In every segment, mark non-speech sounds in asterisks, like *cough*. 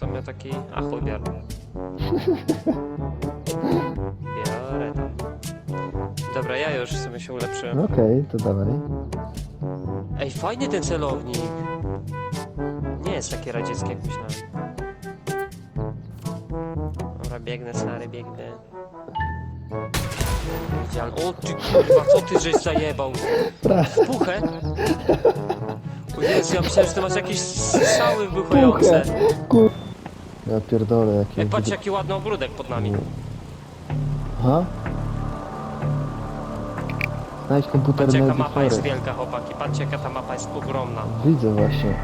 sumie taki... A chuj biorę. Biorę. Dobra, ja już w sumie się ulepszyłem. Okej, to dawaj. Ej, fajny ten celownik. Nie jest taki radziecki jak myślałem. Dobra, biegnę stary, biegnę. Widziałem. O ty kurwa, co ty żeś zajebał? Pra. Puchę? O Jezu, ja myślałem, że ty masz jakieś strzały wybuchające. Kur... Ja pierdolę, jakie... Ej, patrz jaki ładny ogródek pod nami. Aha. Znajdź komputer Patrzcie jaka mapa jest wielka, chłopaki. Patrzcie jaka ta mapa jest ogromna. Widzę właśnie.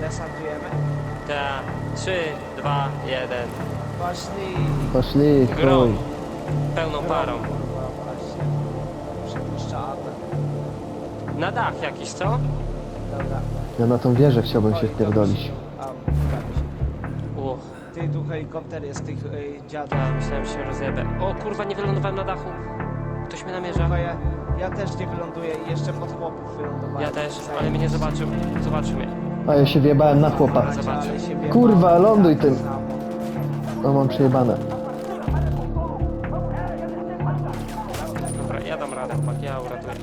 Desantujemy. Ta, 3, 2, 1. Poszli. Poszli, Grom. chuj. Pełną parą. Kurwa, właśnie. Przepuszczalne. Na dach jakiś, co? Dobra. Ja na tą wieżę chciałbym się wpierdolić. Tu helikopter jest tych y, dziadów. ja myślałem, że się rozjebę. O kurwa, nie wylądowałem na dachu. Ktoś mnie namierza. Ja, ja też nie wyląduję i jeszcze pod chłopów wylądowałem. Ja też, ale mnie nie zobaczył. Zobaczył mnie. A ja się wjebałem na chłopa. Zobacz. Ale się biegam. Kurwa, ląduj tym. No mam przejebane. Dobra, ja dam radę, chłopak, ja uratuję.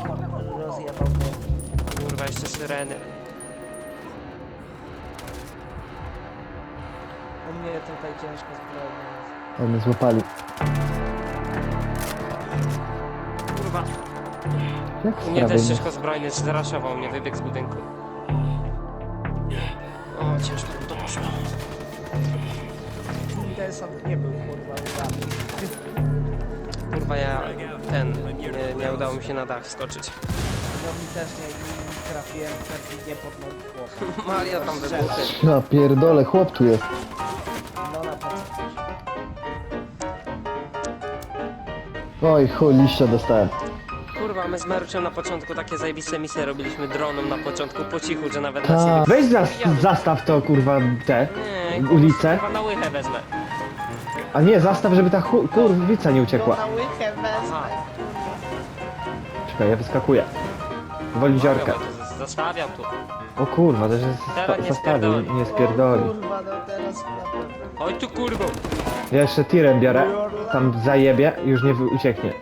Rozjebał go. Kurwa, jeszcze syreny. Tutaj ciężko zbrojnie jest. O, mnie złapali. Kurwa, Jak u mnie też ciężko zbrojny zraszował mnie, wybiegł z budynku. O, ciężko to poszło. Desant nie był kurwa udany. Kurwa, ja ten, nie, nie udało mi się na dach skoczyć. No mi też nie i trafiłem perfidnie pod nogi chłopa. *laughs* Maria tam wybuchy. Ja pierdolę, chłop tu jest. No na. Oj, chuj, liścia dostałem. Kurwa, my z Meruczem na początku takie zajebiste misje robiliśmy droną na początku po cichu, że nawet nas nie Ta. wy... Weź zas zastaw to kurwa te Nie, ulice. Kurwa, na łychę wezmę. A nie, zastaw, żeby ta chu- kurwica nie No uciekła. na łychę wezmę. Aha. Czekaj, ja wyskakuję. Woli ziorkę. Dobra, to z- Zostawiam tu. O kurwa, też jest Teraz nie spierdoli. nie spierdoli. O kurwa, no teraz naprawdę. Oj tu kurwo. Ja jeszcze tirem biorę, tam zajebie i już nie wy- ucieknie.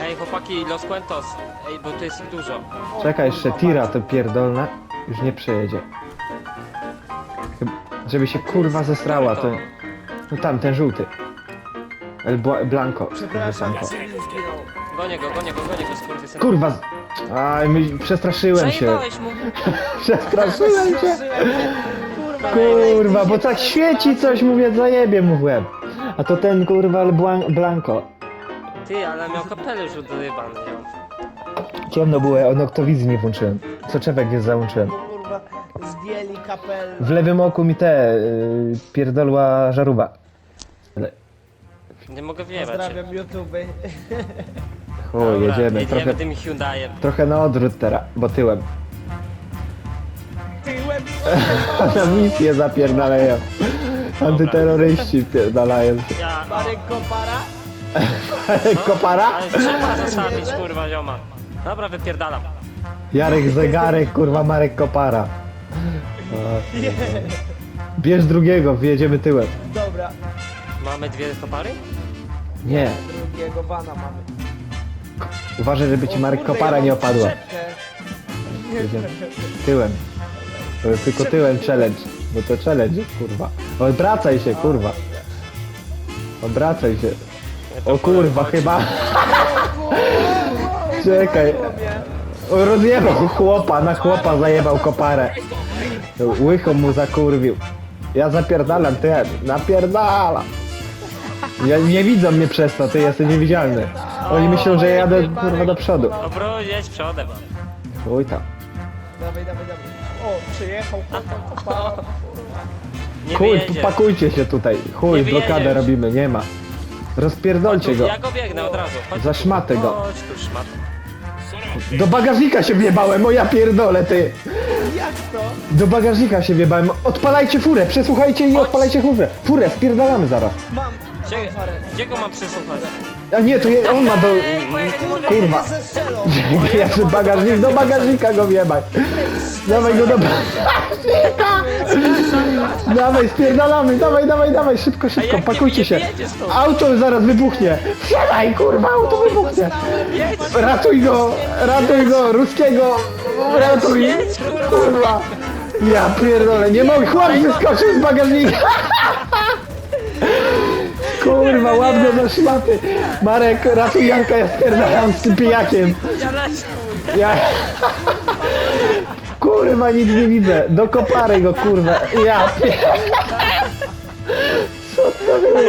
Ej, chłopaki, Los Cuentos. Ej, bo tu jest ich dużo. Czekaj, jeszcze tira to pierdolna już nie przejedzie. Chyb- Żeby się kurwa zesrała, to... No tam, ten żółty. El Blanco. Przepraszam, Blanco. Gonię go, gonię go, gonię go, skurwysyn. Kurwa! z- Aj, my- przestraszyłem się. Zajebałeś mu. Przestraszyłem *laughs* się. Przestraszyłem się. Kurwa, Kurwa, bo tak świeci coś, mówię, zajebie mu w łeb. A to ten kurwa Blan- Blanco. Ty, ale miał kapelusz udojebany. Ciemno było, ja noktowizji nie włączyłem. Soczewek nie załączyłem. Kurwa, zdjęli kapel. W lewym oku mi te y, pierdolła żarówa. Nie mogę wjebać. Pozdrawiam YouTube. *laughs* Chuj, Dobra, jedziemy. jedziemy Trochę, tym Hyundaiem. trochę na odwrót teraz, bo tyłem. Tyłem *laughs* Na misję zapierdalają. Antyterroryści pierdalają. Ja, Marek Kopara. Kopara? ale trzeba zostawić, kurwa, zioma. Dobra, wypierdalam. Jarek Zegarek, kurwa Marek Kopara. *laughs* Bierz drugiego, wjedziemy tyłem. Dobra, Mamy dwie kopary? Nie, drugiego bana mamy. Uważaj, żeby ci Marek Kopara nie opadła. Jedziemy. Tyłem. To jest tylko tyłem challenge. Bo to challenge, kurwa. Odwracaj się, kurwa. Odwracaj się. O kurwa, chyba. *laughs* Czekaj. O, Rozjebał chłopa, na chłopa zajebał koparę. Łychą mu zakurwił. Ja zapierdalam, ty, napierdalam. Ja, nie widzą mnie przez to, ty jesteś niewidzialny. Oni myślą, że ja jadę kurwa do przodu. Dobro, jedź przodem. Uj tam. Dawaj, dawaj, dawaj. O, przyjechał Kopara. Nie Chuj, pakujcie się tutaj. Chuj, Nie wyjedziesz. blokadę robimy, nie ma. Rozpierdolcie go. Ja go biegnę od razu. Chodź Za tu. szmatę go. Chodź tu, szmat. Do bagażnika się wjebałem, o ja pierdolę, ty. Jak to? Do bagażnika się wjebałem. Odpalajcie furę, przesłuchajcie i Chodź. odpalajcie furę. Furę, spierdalamy zaraz. Mam. Gdzie, gdzie go mam przesłuchać? A nie, to je, on ma do... Kurwa. *laughs* Ja przy bagażnik, do bagażnika go wjebaj. Dawaj go do bagażnika. *laughs* Dawaj, spierdalamy, dawaj, dawaj, dawaj, szybko, szybko, jak nie- pakujcie nie się. wyjedzie stąd? Auto zaraz wybuchnie. Wsiadaj, kurwa, auto wybuchnie. Ratuj go, ratuj go, ruskiego, ratuj. Kurwa. Ja pierdolę, nie mogę, chłop wyskoczył z bagażnika. *laughs* Kurwa, łap go za szmaty. Marek, ratuj Janka, ja spierdalam z tym pijakiem. Ja... Kurwa, nic nie widzę. Do kopary go, kurwa. Ja. Co to było?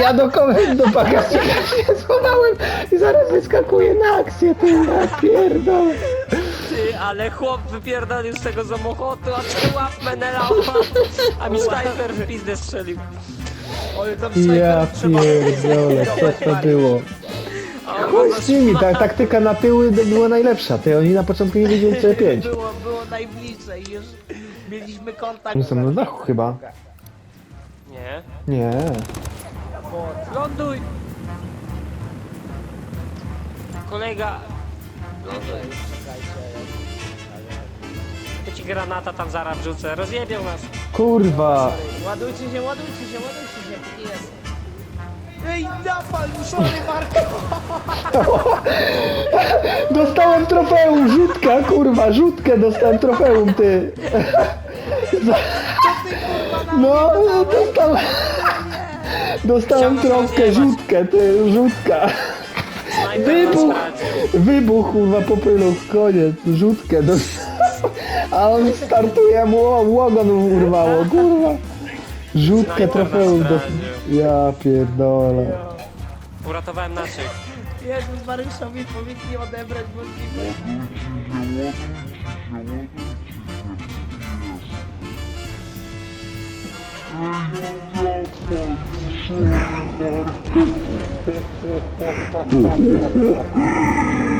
Ja do komy, do bagażnika się schowałem i zaraz wyskakuję na akcję, ty ja ty, ale chłop wypierdolił z tego samochodu, a ty łap Menela, a mi snajper w pizdę strzelił. Oj, tam Ja pierdolę, co to było? Chuj z nimi, ta taktyka na tyły była najlepsza. Ty, oni na początku nie wiedzieli co C5. Było, było najbliżej, już mieliśmy kontakt. Oni są na dachu chyba. Nie. Nie. Ląduj! Kolega! Ląduj. To ci granata tam zaraz wrzucę, rozjebią nas. Kurwa. ładujcie się, ładujcie się, ładujcie się, jest. Ej, napal, sorry Marko! *laughs* Dostałem trofeum, rzutka, kurwa, rzutkę dostałem trofeum, ty. No, dostałem... Dostałem trofkę, rzutkę, ty, rzutka. Snajper Wybuch! nas radzi. Wybuch, kurwa, popylów, koniec, rzutkę dostałem. A on startuje, mu o- ogon urwało, kurwa. Rzutkę, Snajper trofeum zdradził. Ja pierdolę. Uratowałem naszych. Jezus Mariuszowi powinni odebrać możliwość. *laughs*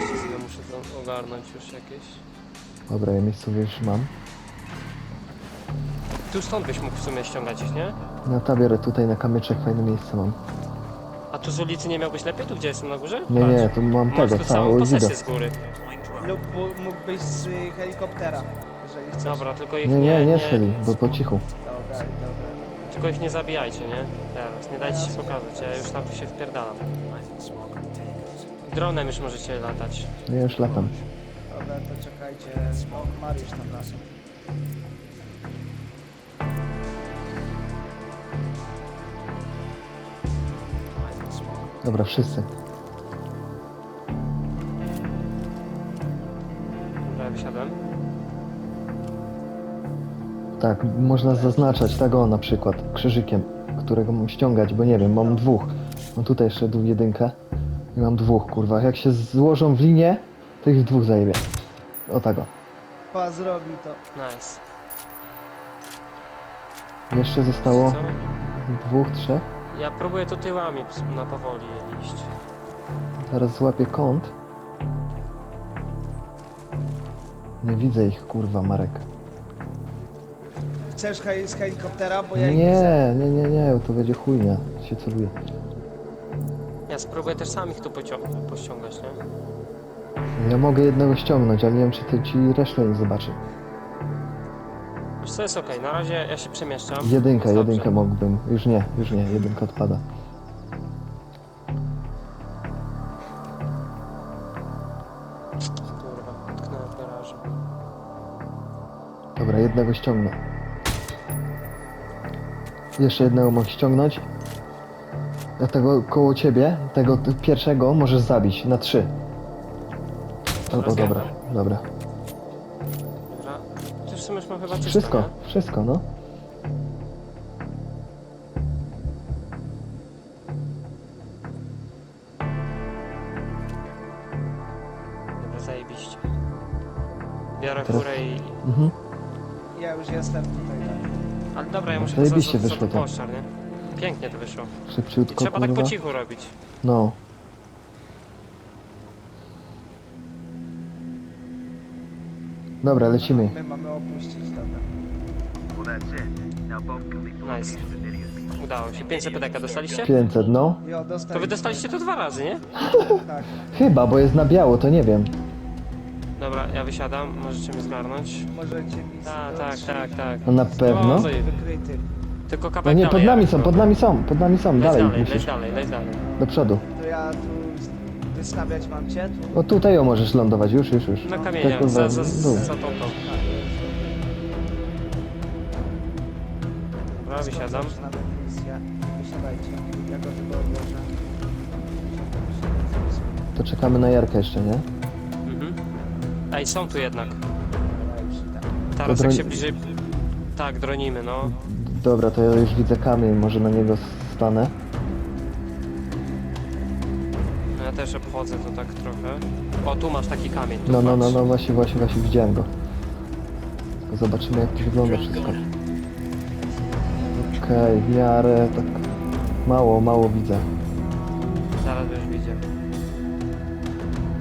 Jeszcze sobie muszę to ogarnąć już jakieś. Dobra, ja miejscowy już mam. Tu stąd byś mógł w sumie ściągać ich, nie? Na tabierę tutaj na kamyczek fajne miejsce mam. A tu z ulicy nie miałbyś lepiej? Tu gdzie jestem na górze? Nie, nie, tu mam Masz tego, tu całą całą posesję widzę. z góry. Lub bu- mógłbyś z y, helikoptera, jeżeli chcesz. Dobra, tylko ich Nie, nie, nie, nie szli, bo po cichu. Dobra, dobra. Tylko ich nie zabijajcie, nie? Teraz, nie dajcie się pokazać, ja już tam się wpierdalam. Dronem już możecie latać. Ja już latam. Dobra, to czekajcie, Mariusz tam naszą. Dobra, wszyscy. Dobra, ja wysiadłem. Tak, można zaznaczać tego na przykład krzyżykiem, którego mam ściągać, bo nie wiem, mam dwóch. Mam tutaj jeszcze dół jedynkę i mam dwóch, kurwa. Jak się złożą w linię, to ich dwóch zajebie. O tego. Pa zrobi to. Nice. Jeszcze zostało Co? dwóch, trzech. Ja próbuję tu tyłami ps- na powoli iść. Zaraz złapię kąt. Nie widzę ich, kurwa, Marek. Chcesz hej- z helikoptera, bo ja ich widzę. Nie, nie, nie, nie, to będzie chujnia. Się celuje. Ja spróbuję też sam ich tu pocią- pościągać, nie? Ja mogę jednego ściągnąć, ale nie wiem, czy to ci resztę nie zobaczy. Wiesz co jest okej, na razie ja się przemieszczam. Jedynkę, Jest dobrze. jedynkę mógłbym. Już nie, już nie, jedynka odpada. Kurwa, utknąłem w garażu. Dobra, jednego ściągnę. Jeszcze jednego mogę ściągnąć. Ja tego koło ciebie, tego pierwszego możesz zabić na trzy. Albo dobra. Dobra. Mam chyba czysto, Wszystko, nie? wszystko, no. Dobra, zajebiście. Biorę Teraz- furę i... Mhm. Ja już jestem tutaj. Tak. Ale dobra, ja muszę Zajebiście za, za, za wyszło to. poszczar, nie? Pięknie to wyszło. I Szybciutko, trzeba tak kurwa. po cichu robić. No. Dobra, lecimy. My mamy opuścić, dobra. Nice. Udało się. 500 PDK dostaliście? 500, no. Jo. To wy dostaliście to dwa razy, nie? Tak. *laughs* Chyba, bo jest na biało, to nie wiem. Dobra, ja wysiadam, możecie mnie zgarnąć. Możecie mi Tak, tak, tak, tak. No na pewno. No, Wykryty. Tylko No nie, dalej, pod nami Jarek, są, pod nami są, pod nami są. Leć Dalej dalej, leć musisz. dalej, leć dalej. Do przodu. To ja tu wystawiać mam cię? Tu? O tutaj o możesz lądować, już, już, już. Na Tak, kamieniach, za, za, w dół. za tą tą. Dobra, wysiadam. Zaczynamy misję. Wysiadajcie. Ja go tylko odłożę. To czekamy na Jarkę jeszcze, nie? Mhm. Ej, są tu jednak. Teraz jak droń- się bliżej... Tak, dronimy, no. Dobra, to ja już widzę kamień, może na niego stanę. Też obchodzę to tak trochę. O, tu masz taki kamień. Tu No, no, no, patrz. no, właśnie, właśnie, właśnie widziałem go. Tylko Zobaczymy jak to wygląda wszystko. Okej, w miarę tak mało, mało widzę. Zaraz już widzę.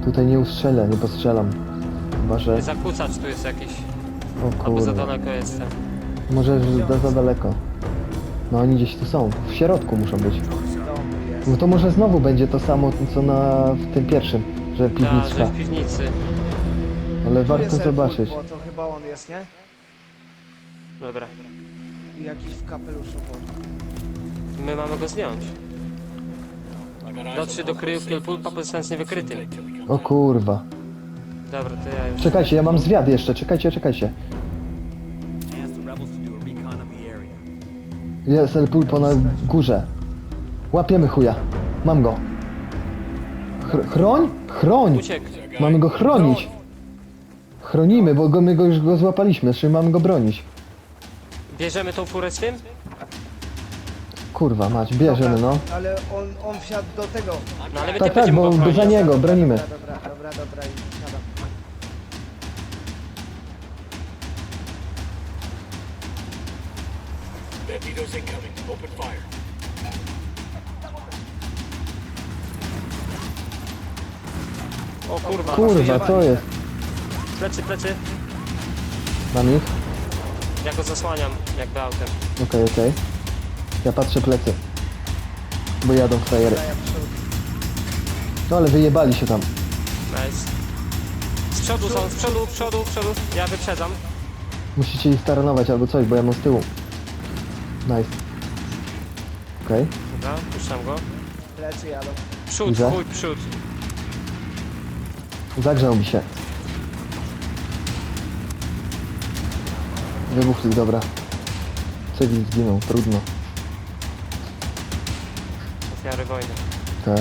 Tutaj nie ustrzelę, nie postrzelam. Chyba, że... Zakłócacz tu jest jakiś. O Albo za kurwa. daleko jestem. Może że za, za daleko. No oni gdzieś tu są. W środku muszą być. No to może znowu będzie to samo, co na w tym pierwszym, że Tak, że piwniczka. w piwnicy. Ale Tu warto jest zobaczyć. Bo to chyba on jest, nie? Dobra. I jakiś w kapeluszu. bo- My mamy go zdjąć. Dotrze do kryjówki pulpa pozostając niewykrytym. O kurwa. Dobra, to ja już... Czekajcie, ja mam zwiad jeszcze, czekajcie, czekajcie. Ask the rebels to do a recon of the area. Jest El Pulpo na górze. Łapiemy chuja. Mam go. Chr chroń? Chroń! Uciekł. Mamy go chronić. Chronimy, bo go, my go już go złapaliśmy, czyli mamy go bronić. Bierzemy tą furę z tym? Kurwa mać, bierzemy no. Ale on, on wsiadł do tego. No ale my Tak, nie tak, będziemy bo go za chronić. niego bronimy. Dobra, dobra, dobra, dobra i wsiadam. O kurwa. Kurwa, co jest? Plecy, plecy. Mam ich? Ja go zasłaniam jakby autem. Okej, okej. Ja patrzę plecy. Bo jadą frajery. Daję przód. No ale wyjebali się tam. Nice. Z przodu są, z przodu, z przodu, z przodu. Ja wyprzedzam. Musicie ich staranować albo coś, bo ja mam z tyłu. Nice. Okej. Dobra, puszczam go. Plecy jadą. Przód, Widzę. chuj, przód. Zagrzał mi się. Wybuchli, dobra. Cywil zginął, trudno. Ofiary wojny. Ta.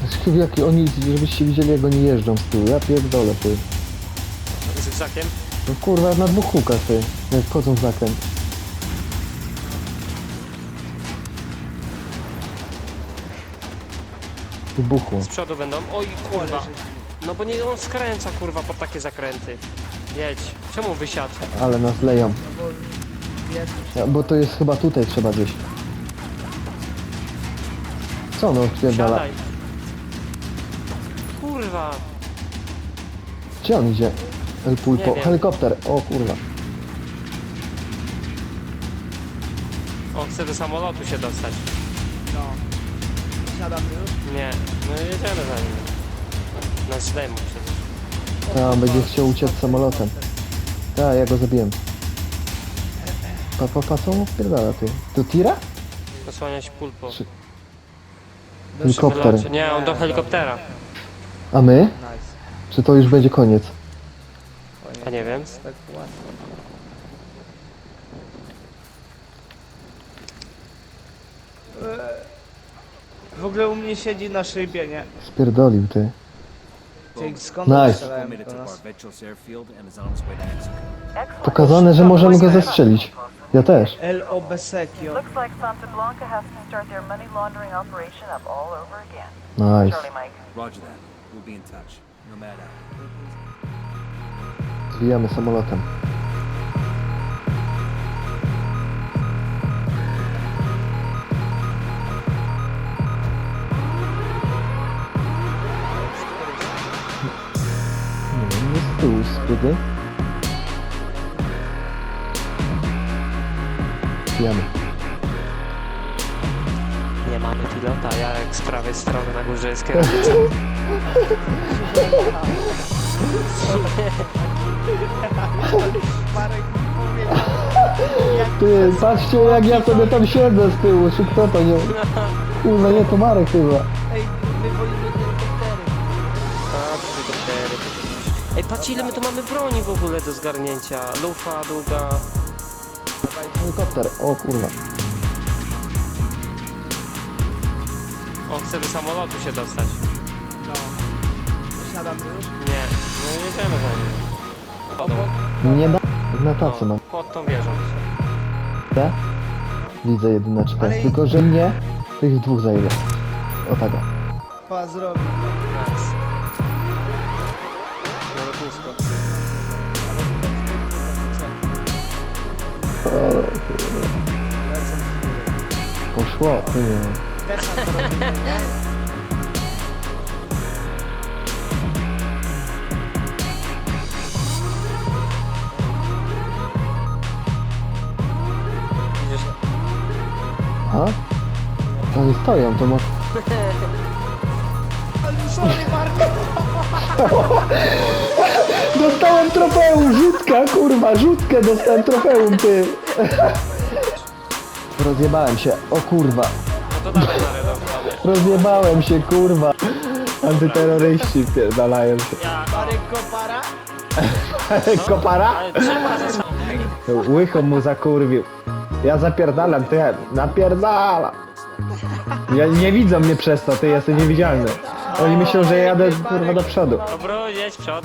Znaczy, jak oni, żebyście widzieli jak oni jeżdżą z tyłu, ja pierdolę ty. Z zygzakiem. No kurwa, na dwóch hukach ty, jak wchodzą w Wybuchło. Z przodu będą. Oj, kurwa. No bo nie on skręca, kurwa, pod takie zakręty. Jedź. Czemu wysiadł? Ale nas leją. No bo Ja, bo to jest chyba tutaj trzeba gdzieś. Co no, pierdala? Siadaj. Kurwa. Gdzie on idzie? El Pulpo. Nie wiem. Helikopter. O kurwa. On chce do samolotu się dostać. no. Siadam już. Nie, no jedziemy za nim. Na zdejmu przecież. A, będzie chciał uciec samolotem. Tak, ja go zabiłem. Pa, pa, pa, co on pierdala ty? To tira? Posłaniać pulpo. Czy- Do Helikopter. Wylocie. Nie, on do helikoptera. A my? Nice. Czy to już będzie koniec? A nie wiem. Tak łatwo. Eee, W ogóle u mnie siedzi na szybie, nie? Spierdolił ty. Ty skąd Nice. do nas? Pokazane, że możemy go zestrzelić. Ja też. El Obesecchio. Looks like Santa Blanca has to start their money laundering operation up all over again. Nice. Charlie Mike. Roger that. We'll be in touch. Nomad out. Zwijamy samolotem. Tu spryty. Zwijamy. Nie mamy pilota, ja jak z prawej strony na górze jest jak *laughs* Ty, patrzcie jak ja sobie tam siedzę z tyłu, czy kto to nie... Kurwa, nie, to Marek chyba. Patrz ile my tu mamy broni w ogóle do zgarnięcia. Lufa, długa. Helikopter, o kurwa. On chce do samolotu się dostać. No. Siadamy już. Nie, no jedziemy za nim. Obok. Nie da... Na tacy mam. Pod tą wieżą. Te? Widzę jedyneczkę. Ale i- Tylko, że mnie tych dwóch zajmie. O tak. o. Pa zrobi. Nie? Widzisz? A? Stoją, to może... *laughs* Dostałem trofeum, rzutka, kurwa, rzutkę dostałem trofeum, ty. *laughs* Rozjebałem się, o kurwa. No to dawaj redownie. Rozjebałem się, kurwa. Antyterroryści pierdalają się. Ja, Marek Kopara? Kopara? ale trzeba zostawić. Łycho mu zakurwił. Ja zapierdalam, ty, napierdala. Ja, nie widzą mnie przez to, ty jesteś niewidzialny. Oni myślą, że ja jadę kurwa do przodu. Dobro, jedź przod.